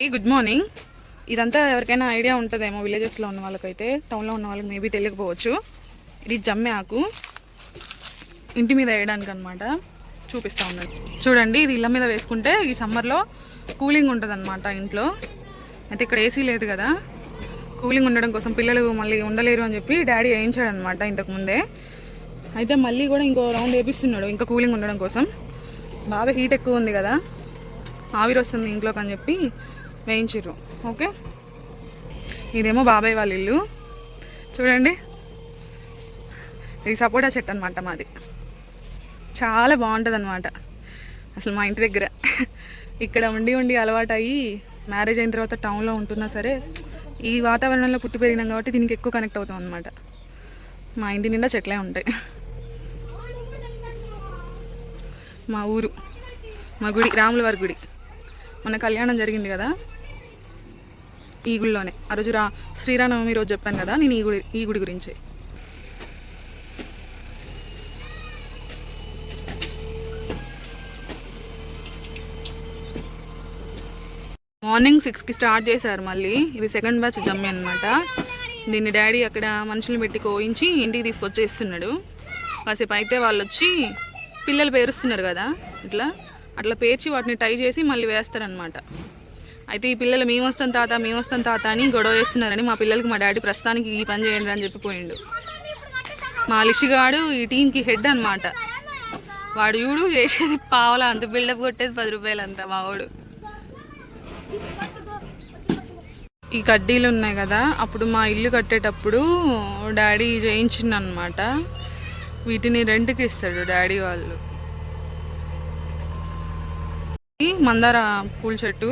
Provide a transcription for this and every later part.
Good morning ఇదంతా ఎవరికైనా idea ఉంటుందేమో విలేజెస్లో ఉన్న వాళ్ళకైతే టౌన్లో ఉన్న వాళ్ళకి మేబీ తెలియకపోవచ్చు. ఇది జమ్మె ఆకు. ఇంటి మీద వేయడానికి అనమాట చూపిస్తా ఉన్నాను. చూడండి ఇది ఇళ్ళ మీద వేసుకుంటే ఈ సమ్మర్లో కూలింగ్ ఉంటుంది ఇంట్లో. అయితే ఇక్కడ ఏసీ లేదు కదా. కూలింగ్ ఉండడం కోసం పిల్లలు మళ్ళీ ఉండలేరు అని చెప్పి డాడీ వేయించాడు అనమాట ఇంతకుముందే అయితే మళ్ళీ కూడా ఇంకో రౌండ్ వేపిస్తున్నాడు ఇంకా కూలింగ్ ఉండడం కోసం. బాగా హీట్ ఎక్కువ ఉంది కదా. ఆవిరి వస్తుంది ఇంట్లోకి అని చెప్పి వేయించిర్రు. ఓకే? ఇదేమో బాబాయ్ వాళ్ళ ఇల్లు. చూడండి. ఇది సపోటా చెట్టు అనమాట మాది. చాలా బాగుంటుంది అనమాట అసలు మా ఇంటి దగ్గర. ఇక్కడ ఉండి ఉండి అలవాటు అయ్యి మ్యారేజ్ అయిన తర్వాత టౌన్లో ఉంటున్నా సరే ఈ వాతావరణంలో పుట్టి పెరిగినాం కాబట్టి దీనికి ఎక్కువ కనెక్ట్ అవుతాం అనమాట మా ఇంటి నిండా చెట్లే ఉంటాయి. మా ఊరు. మా గుడి రాములవారి గుడి. మన కళ్యాణం జరిగింది కదా? ఈ గుడిలోనే. ఆ రోజు రా శ్రీరామనవమి రోజు చెప్పాను కదా నేను ఈ గుడి ఈ గుడి గురించి. మార్నింగ్ సిక్స్కి స్టార్ట్ చేశారు మళ్ళీ. ఇది సెకండ్ బ్యాచ్ జమ్మి అనమాట దీన్ని డాడీ అక్కడ మనుషులు పెట్టి కోయించి ఇంటికి తీసుకొచ్చేస్తున్నాడు. కాసేపు అయితే వాళ్ళు వచ్చి పిల్లలు పేరుస్తున్నారు కదా ఇట్లా. అట్లా పేర్చి వాటిని టై చేసి మళ్ళీ వేస్తారనమాట అయితే ఈ పిల్లలు మేము వస్తాం తాత మేము వస్తాం తాత అని గొడవ చేస్తున్నారని మా పిల్లలకి మా డాడీ ప్రస్తుతానికి ఈ పని చేయండి అని చెప్పిపోయిండు మా లిషిగాడు ఈ టీంకి హెడ్ అన్నమాట. వాడు చూడు చేసేది పావల అంత బిల్డప్ కొట్టేది పది రూపాయలు అంత మా వాడు. ఈ కడ్డీలు ఉన్నాయి కదా అప్పుడు మా ఇల్లు కట్టేటప్పుడు డాడీ చేయించిందనమాట వీటిని రెంట్కి ఇస్తాడు డాడీ వాళ్ళు. మందార పూల చెట్టు.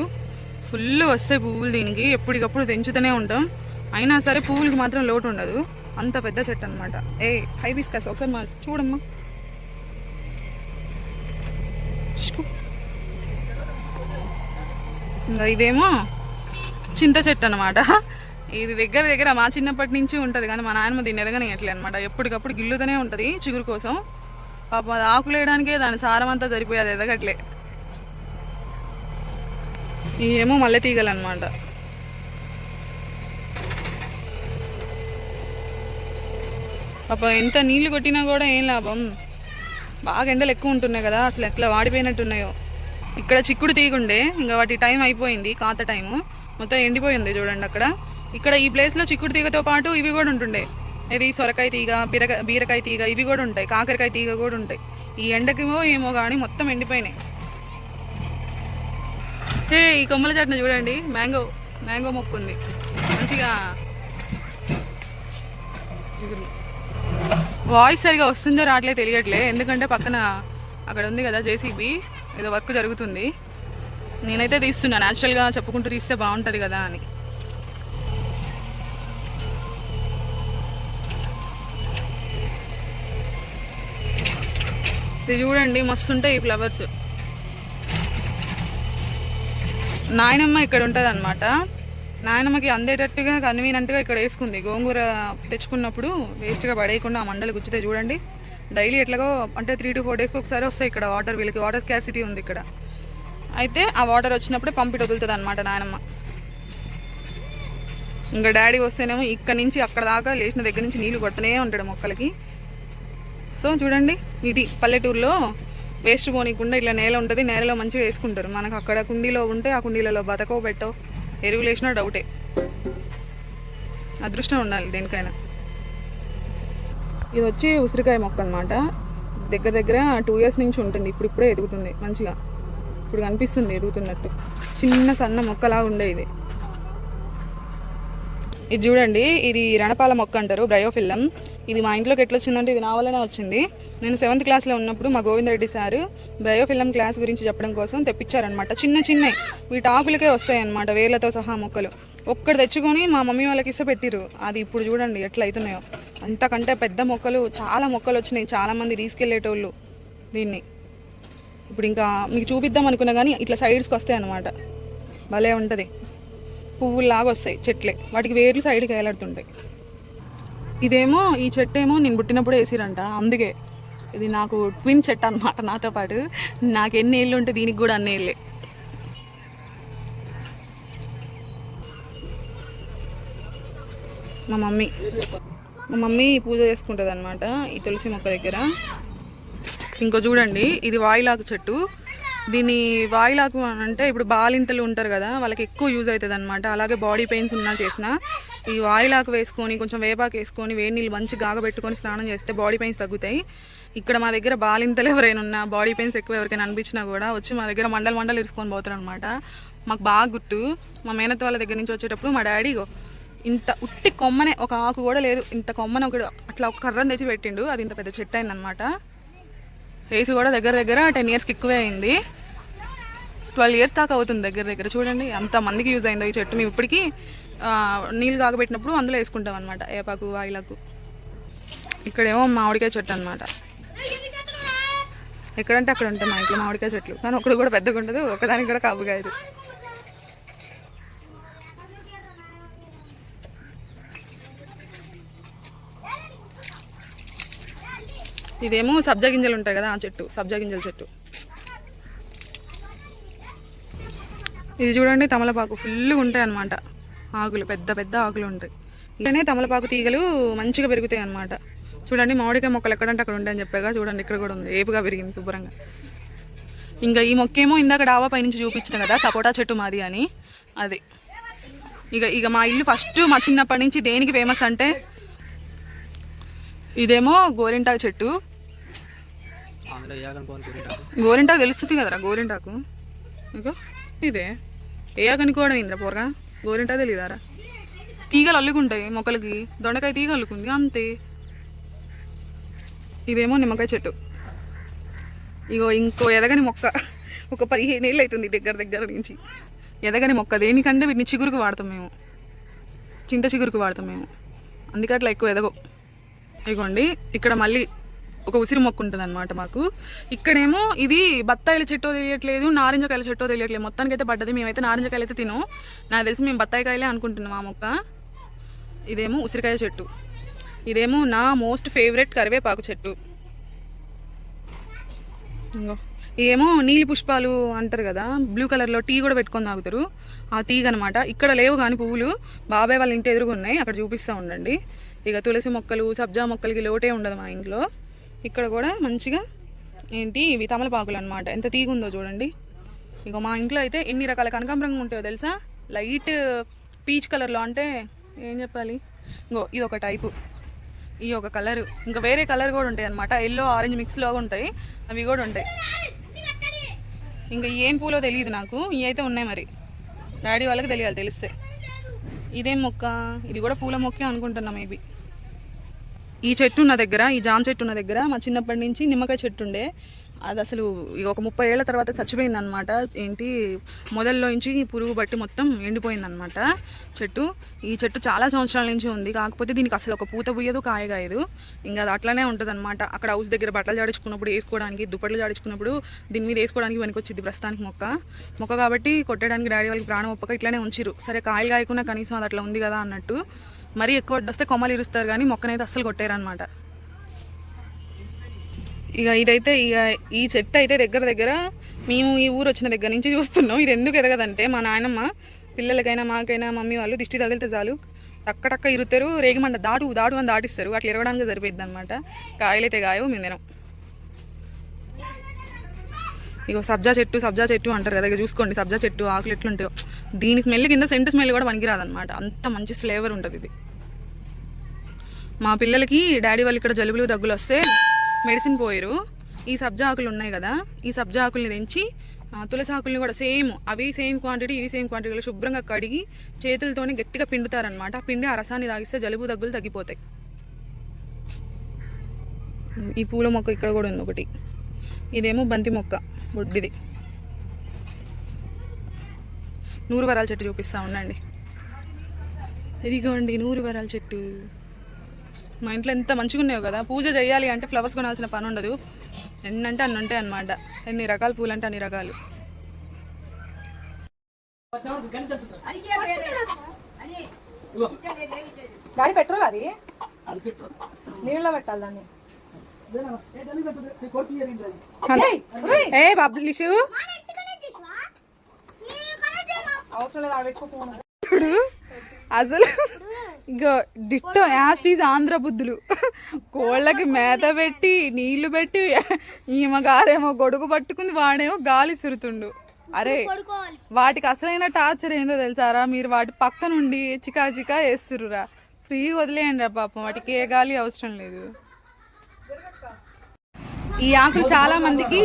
ఫుల్ వస్తాయి పువ్వులు దీనికి. ఎప్పటికప్పుడు తెంచుతూనే ఉంటాం. అయినా సరే పువ్వులకి మాత్రం లోటు ఉండదు. అంత పెద్ద చెట్టు అనమాట ఏ హైబిస్కస్ ఒకసారి మా చూడమ్మా. ఇంకా ఇదేమో చింత చెట్టు అనమాట ఇది దగ్గర దగ్గర మా చిన్నప్పటి నుంచి ఉంటుంది కానీ మా నాయనమ్మ దీన్ని ఎరగనియట్లే అనమాట ఎప్పటికప్పుడు గిల్లుతూనే ఉంటుంది చిగురు కోసం. పాపం అది ఆకులు వేయడానికే దాని సారం అంతా సరిపోయేది ఎదగట్లే ఇవేమో మల్లె తీగలు అనమాట పాపం ఎంత నీళ్ళు కొట్టినా కూడా ఏం లాభం? బాగా ఎండలు ఎక్కువ ఉంటున్నాయి కదా అసలు ఎట్లా వాడిపోయినట్టున్నాయో. ఇక్కడ చిక్కుడు తీగుండే ఇంకా వాటి టైం అయిపోయింది కాత టైము. మొత్తం ఎండిపోయింది చూడండి అక్కడ. ఇక్కడ ఈ ప్లేస్లో చిక్కుడు తీగతో పాటు ఇవి కూడా ఉంటుండే. ఇది సొరకాయ తీగ బీరకాయ బీరకాయ తీగ ఇవి కూడా ఉంటాయి కాకరకాయ తీగ కూడా ఉంటాయి. ఈ ఎండకేమో ఏమో కానీ మొత్తం ఎండిపోయినాయి. హే ఈ కొమ్మల చెట్టును చూడండి. మ్యాంగో మ్యాంగో మొక్కు ఉంది. మంచిగా వాయిస్ సరిగా వస్తుందో రావట్లే తెలియట్లే. ఎందుకంటే పక్కన అక్కడ ఉంది కదా జేసీబీ. ఏదో వర్క్ జరుగుతుంది. నేనైతే తీస్తున్నా. న్యాచురల్గా చెప్పుకుంటూ తీస్తే బాగుంటుంది కదా అని. ఇది చూడండి మస్తు ఉంటాయి ఈ ఫ్లవర్స్. నాయనమ్మ ఇక్కడ ఉంటుంది అనమాట నాయనమ్మకి అందేటట్టుగా కన్వీనెంట్గా ఇక్కడ వేసుకుంది. గోంగూర తెచ్చుకున్నప్పుడు వేస్ట్గా పడేయకుండా ఆ మండలు గుచ్చితే చూడండి. డైలీ ఎట్లాగో అంటే త్రీ టు ఫోర్ డేస్కి ఒకసారి వస్తాయి ఇక్కడ వాటర్. వీళ్ళకి వాటర్ స్కాసిటీ ఉంది ఇక్కడ. అయితే ఆ వాటర్ వచ్చినప్పుడే పంపిట వదులుతుంది అనమాట నాయనమ్మ. ఇంకా డాడీ వస్తేనేమో ఇక్కడ నుంచి అక్కడ దాకా లేచిన దగ్గర నుంచి నీళ్ళు కొట్టనే ఉంటాడు మొక్కలకి. సో చూడండి ఇది పల్లెటూరులో వేస్ట్ పోనీకుండా ఇట్లా నేల ఉంటుంది నేలలో మంచిగా వేసుకుంటారు. మనకు అక్కడ కుండీలో ఉంటే ఆ కుండీలలో బతకో పెట్టో ఎరువులు వేసినా డౌటే. అదృష్టం ఉండాలి దేనికైనా. ఇది వచ్చి ఉసిరికాయ మొక్క అనమాట దగ్గర దగ్గర టూ ఇయర్స్ నుంచి ఉంటుంది ఇప్పుడు ఇప్పుడే ఎదుగుతుంది మంచిగా. ఇప్పుడు కనిపిస్తుంది ఎదుగుతున్నట్టు. చిన్న సన్న మొక్కలా ఉండే ఇది. ఇది చూడండి ఇది రణపాల మొక్క అంటారు బ్రయోఫిల్లం ఇది మా ఇంట్లోకి ఎట్లా వచ్చిందంటే ఇది నా వల్లనే వచ్చింది. నేను సెవెంత్ క్లాస్లో ఉన్నప్పుడు మా గోవిందరెడ్డి సారు బ్రయోఫిల్లం క్లాస్ గురించి చెప్పడం కోసం తెప్పించారనమాట చిన్న చిన్నవి వీటి ఆకులకే వస్తాయి అనమాట వేర్లతో సహా మొక్కలు. ఒక్కటి తెచ్చుకొని మా మమ్మీ వాళ్ళకి ఇస్తే పెట్టిరు అది ఇప్పుడు చూడండి ఎట్లా అవుతున్నాయో. అంతకంటే పెద్ద మొక్కలు చాలా మొక్కలు వచ్చినాయి చాలామంది తీసుకెళ్ళేటోళ్ళు దీన్ని. ఇప్పుడు ఇంకా మీకు చూపిద్దాం అనుకున్నా కానీ ఇట్లా సైడ్స్కి వస్తాయి అనమాట భలే ఉంటుంది. పువ్వులాగా వస్తాయి చెట్లే. వాటికి వేర్లు సైడ్కి వేలాడుతుంటాయి. ఇదేమో ఈ చెట్టు ఏమో నేను పుట్టినప్పుడు వేసిరంట. అందుకే ఇది నాకు ట్విన్ చెట్టు అనమాట నాతో పాటు. నాకు ఎన్ని ఏళ్ళు ఉంటే దీనికి కూడా అన్ని ఏళ్ళే. మా మమ్మీ మా మమ్మీ పూజ చేసుకుంటుంది అనమాట ఈ తులసి మొక్క దగ్గర. ఇంకో చూడండి ఇది వాయిలాకు చెట్టు. దీన్ని వాయిలాకు అంటే ఇప్పుడు బాలింతలు ఉంటారు కదా వాళ్ళకి ఎక్కువ యూజ్ అవుతుంది అనమాట అలాగే బాడీ పెయిన్స్ ఉన్నా చేసినా ఈ వాయిలాకు వేసుకొని కొంచెం వేపాకు వేసుకొని వేడి నీళ్ళు మంచి గాగబెట్టుకొని స్నానం చేస్తే బాడీ పెయిన్స్ తగ్గుతాయి. ఇక్కడ మా దగ్గర బాలింతలు ఎవరైనా ఉన్నా బాడీ పెయిన్స్ ఎక్కువ ఎవరికైనా అనిపించినా కూడా వచ్చి మా దగ్గర మండలు మండలు ఇరుసుకొని పోతారు అనమాట మాకు బాగా గుర్తు మా మేనత్ వాళ్ళ దగ్గర నుంచి వచ్చేటప్పుడు మా డాడీ ఇంత ఉట్టి కొమ్మనే ఒక ఆకు కూడా లేదు. ఇంత కొమ్మనే ఒకటి అట్లా ఒక కర్రను తెచ్చి పెట్టిండు. అది ఇంత పెద్ద చెట్టు అయిందనమాట ఏసీ కూడా దగ్గర దగ్గర టెన్ ఇయర్స్కి ఎక్కువే అయింది. ట్వెల్వ్ ఇయర్స్ దాకా అవుతుంది దగ్గర దగ్గర. చూడండి అంత మందికి యూజ్ అయిందో ఈ చెట్టు. మేము ఇప్పటికీ నీళ్ళు కాగబెట్టినప్పుడు అందులో వేసుకుంటాం అనమాట ఏపాకు ఆయిలకు. ఇక్కడేమో మామిడికాయ చెట్టు అనమాట ఎక్కడంటే అక్కడ ఉంటాయి మా ఇంట్లో మామిడికాయ చెట్లు. కానీ ఒకటి కూడా పెద్దగా ఉండదు ఒకదానికి కూడా కాపు ఇదేమో సబ్జా గింజలు ఉంటాయి కదా ఆ చెట్టు సబ్జా గింజల చెట్టు. ఇది చూడండి తమలపాకు ఫుల్గా ఉంటాయి అనమాట ఆకులు పెద్ద పెద్ద ఆకులు ఉంటాయి. ఇలానే తమలపాకు తీగలు మంచిగా పెరుగుతాయి అన్నమాట. చూడండి మామిడికాయ మొక్కలు ఎక్కడంటే అక్కడ ఉంటాయని చెప్పాగా చూడండి ఇక్కడ కూడా ఉంది. ఏపుగా పెరిగింది శుభ్రంగా. ఇంకా ఈ మొక్క ఏమో ఇందాక డావా పైనుంచి చూపించిన కదా సపోటా చెట్టు మాది అని. అది. ఇక ఇక మా ఇల్లు ఫస్ట్ మా చిన్నప్పటి నుంచి దేనికి ఫేమస్ అంటే ఇదేమో గోరింటాకు చెట్టు. గోరింటాకు తెలుస్తుంది కదరా గోరింటాకు. ఇంకా ఇదే. ఏ కనుక్కోవడం ఇంద్ర పోరగా? గోరింటా తెలీదారా? తీగలు అల్లుకుంటాయి మొక్కలకి. దొండకాయ తీగ అల్లుకుంది అంతే. ఇదేమో నిమ్మకాయ చెట్టు. ఇగో ఇంకో ఎదగని మొక్క. ఒక పదిహేను ఏళ్ళు అవుతుంది దగ్గర దగ్గర నుంచి. ఎదగని మొక్క. దేనికంటే వీటిని చిగురుకు వాడతాం మేము. చింత చిగురుకు వాడతాం మేము. అందుకే అట్లా ఎక్కువ ఎదగవు ఇగోండి ఇక్కడ మళ్ళీ ఒక ఉసిరి మొక్క ఉంటుంది అనమాట మాకు. ఇక్కడేమో ఇది బత్తాయిల చెట్టో తెలియట్లేదు నారింజకాయల చెట్టో తెలియట్లేదు. మొత్తానికి అయితే పడ్డది మేమైతే నారింజకాయలు అయితే తినం నాకు తెలిసి మేము బత్తాయి కాయలే అనుకుంటున్నాం ఆ మొక్క. ఇదేమో ఉసిరికాయ చెట్టు. ఇదేమో నా మోస్ట్ ఫేవరెట్ కరివేపాకు చెట్టు. ఇంకో ఇదేమో నీలి పుష్పాలు అంటారు కదా బ్లూ కలర్లో టీ కూడా పెట్టుకొని తాగుతారు. ఆ తీగ అనమాట ఇక్కడ లేవు కానీ పువ్వులు. బాబాయ్ వాళ్ళ ఇంటి ఎదురుగా ఉన్నాయి. అక్కడ చూపిస్తూ ఉండండి. ఇక తులసి మొక్కలు సబ్జా మొక్కలకి లోటే ఉండదు మా ఇంట్లో. ఇక్కడ కూడా మంచిగా ఏంటి ఇవి తమలపాకులు అనమాట ఎంత తీగ ఉందో చూడండి. ఇక మా ఇంట్లో అయితే ఎన్ని రకాల కనకాంబరంగా ఉంటాయో తెలుసా? లైట్ పీచ్ కలర్లో అంటే ఏం చెప్పాలి? ఇంకో ఇది ఒక టైపు. ఈ ఒక కలర్. ఇంకా వేరే కలర్ కూడా ఉంటాయి అనమాట ఎల్లో ఆరెంజ్ మిక్స్లో ఉంటాయి. అవి కూడా ఉంటాయి. ఇంకా ఏం పూలో తెలియదు నాకు. ఇవి అయితే ఉన్నాయి మరి. డాడీ వాళ్ళకి తెలియాలి తెలిస్తే. ఇదేం మొక్క? ఇది కూడా పూల మొక్కే అనుకుంటున్నా మేబీ. ఈ చెట్టు ఉన్న దగ్గర ఈ జామ చెట్టు ఉన్న దగ్గర మా చిన్నప్పటి నుంచి నిమ్మకాయ చెట్టు ఉండే. అది అసలు ఒక ముప్పై ఏళ్ళ తర్వాత చచ్చిపోయింది అనమాట ఏంటి? మొదల్లో నుంచి పురుగు బట్టి మొత్తం ఎండిపోయింది అనమాట చెట్టు. ఈ చెట్టు చాలా సంవత్సరాల నుంచి ఉంది. కాకపోతే దీనికి అసలు ఒక పూత పుయ్యదు కాయ కాయదు. ఇంకా అది అట్లనే ఉంటుంది అనమాట అక్కడ హౌస్ దగ్గర బట్టలు జాడించుకున్నప్పుడు వేసుకోవడానికి దుప్పట్లు జాడించుకున్నప్పుడు దీని మీద వేసుకోవడానికి పనికొచ్చింది ప్రస్తుతానికి మొక్క. మొక్క కాబట్టి కొట్టడానికి డాడీ వాళ్ళకి ప్రాణం ఒప్పక ఇట్లానే ఉంచిరు సరే కాయలు కాయకుండా కనీసం అది అట్లా ఉంది కదా అన్నట్టు. మరీ ఎక్కువ వస్తే కొమ్మలు ఇరుస్తారు కానీ మొక్కనైతే అస్సలు కొట్టారనమాట ఇక ఇదైతే ఇక ఈ చెట్టు అయితే దగ్గర దగ్గర మేము ఈ ఊరు వచ్చిన దగ్గర నుంచి చూస్తున్నాం. ఇది ఎందుకు ఎదగదంటే మా నాయనమ్మ పిల్లలకైనా మాకైనా మమ్మీ వాళ్ళు దిష్టి తగిలితే చాలు. టక్క ఇరుతారు రేగిమంట దాటు దాడు అని దాటిస్తారు. అట్లా ఇరగడానికి సరిపోయింది అనమాట కాయలైతే కాయవు మేము తినం. ఇగో సబ్జా చెట్టు సబ్జా చెట్టు అంటారు కదా ఇక చూసుకోండి సబ్జా చెట్టు ఆకులు ఎట్లుంటాయో. దీని స్మెల్ కింద సెంటు స్మెల్ కూడా పనికిరాదనమాట అంత మంచి ఫ్లేవర్ ఉంటుంది ఇది. మా పిల్లలకి డాడీ వాళ్ళు ఇక్కడ జలుబులు దగ్గులు వస్తే మెడిసిన్ పోయారు ఈ సబ్జా ఆకులు ఉన్నాయి కదా ఈ సబ్జా ఆకుల్ని తెంచి తులసి ఆకుల్ని కూడా సేమ్ అవి సేమ్ క్వాంటిటీ ఇవి సేమ్ క్వాంటిటీలో శుభ్రంగా కడిగి చేతులతోనే గట్టిగా పిండుతారనమాట పిండి ఆ రసాన్ని తాగిస్తే జలుబు దగ్గులు తగ్గిపోతాయి. ఈ పూల మొక్క ఇక్కడ కూడా ఉంది ఒకటి. ఇదేమో బంతి మొక్క బొడ్డిది. నూరు వరాల చెట్టు చూపిస్తా ఉండండి. ఇదిగోండి నూరు వరాల చెట్టు. మా ఇంట్లో ఎంత మంచిగా ఉన్నాయో కదా పూజ చేయాలి అంటే ఫ్లవర్స్ కొనాల్సిన పని ఉండదు. ఎన్నంటే అన్ని ఉంటాయి అన్నమాట. ఎన్ని రకాల పూలు అంటే అన్ని రకాలు. పెట్రోల్ అది? నీళ్ళ పెట్టాలి దాన్ని. ఏ పబ్లిష్. ఇప్పుడు అసలు డిట్టో యాస్టీజ్ ఆంధ్ర బుద్ధులు. కోళ్ళకి మేత పెట్టి నీళ్ళు పెట్టి ఈమె గారేమో గొడుగు పట్టుకుంది వాడేమో గాలి సురుతుండు. అరే వాటికి అసలైన టార్చర్ ఏందో తెలుసారా మీరు వాటి పక్క నుండి చికా చికా వేస్తురురా ఫ్రీ వదిలేయండి రా పాపం వాటికి ఏ గాలి అవసరం లేదు. ఈ ఆకులు చాలా మందికి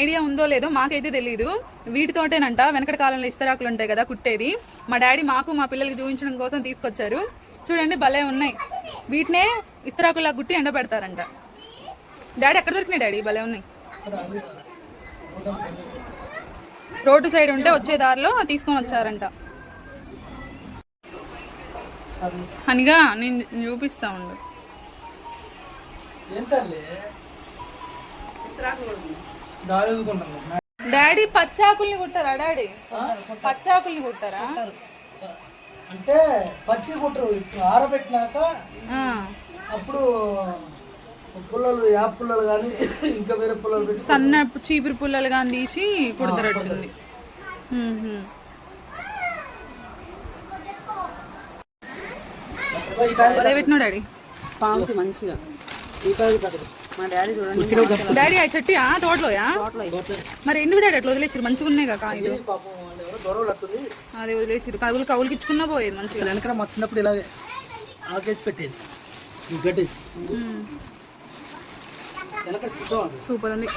ఐడియా ఉందో లేదో మాకైతే తెలియదు వీటితోటేనంట వెనకటి కాలంలో ఇస్తరాకులు ఉంటాయి కదా కుట్టేది. మా డాడీ మాకు మా పిల్లలకి చూపించడం కోసం తీసుకొచ్చారు. చూడండి భలే ఉన్నాయి. వీటినే ఇస్తరాకులా కుట్టి ఎండ పెడతారంట. డాడీ ఎక్కడ దొరికినాయి డాడీ? భలే ఉన్నాయి. రోడ్డు సైడ్ ఉంటే వచ్చే దారిలో తీసుకొని వచ్చారంట. అనిగా నేను చూపిస్తా ఉండు. డాడీ పచ్చాకుల్ని కుట్టారా డాడీ? పచ్చాకుల్ని కుట్టారా? అంటే పచ్చి కుట్టరు ఆరబెట్టినాక ఆ. అప్పుడు పుల్లలు యాప్ పుల్లలు కానీ ఇంకా వేరే పుల్లలు పెట్టి సన్న చీపురు పుల్లలు కానీ తీసి కుడతారట్టుంది. పెట్టినావు డాడీ? పాముకి మంచిగా. ఈ కాదు డాడీ ఆ చెట్టుయా తోటలోయా మరి ఎందుకు డాడీ అట్లా వదిలేసారు మంచిగా ఉన్నాయి కదా కాయలు. అదే వదిలేసారు కవులు కవులకి ఇచ్చుకున్నా పోయేది మంచిగా. వెనక మా చిన్నప్పుడు ఇలాగే ఆకేసి పెట్టేది. గట్టేసి సూపర్ ఉంది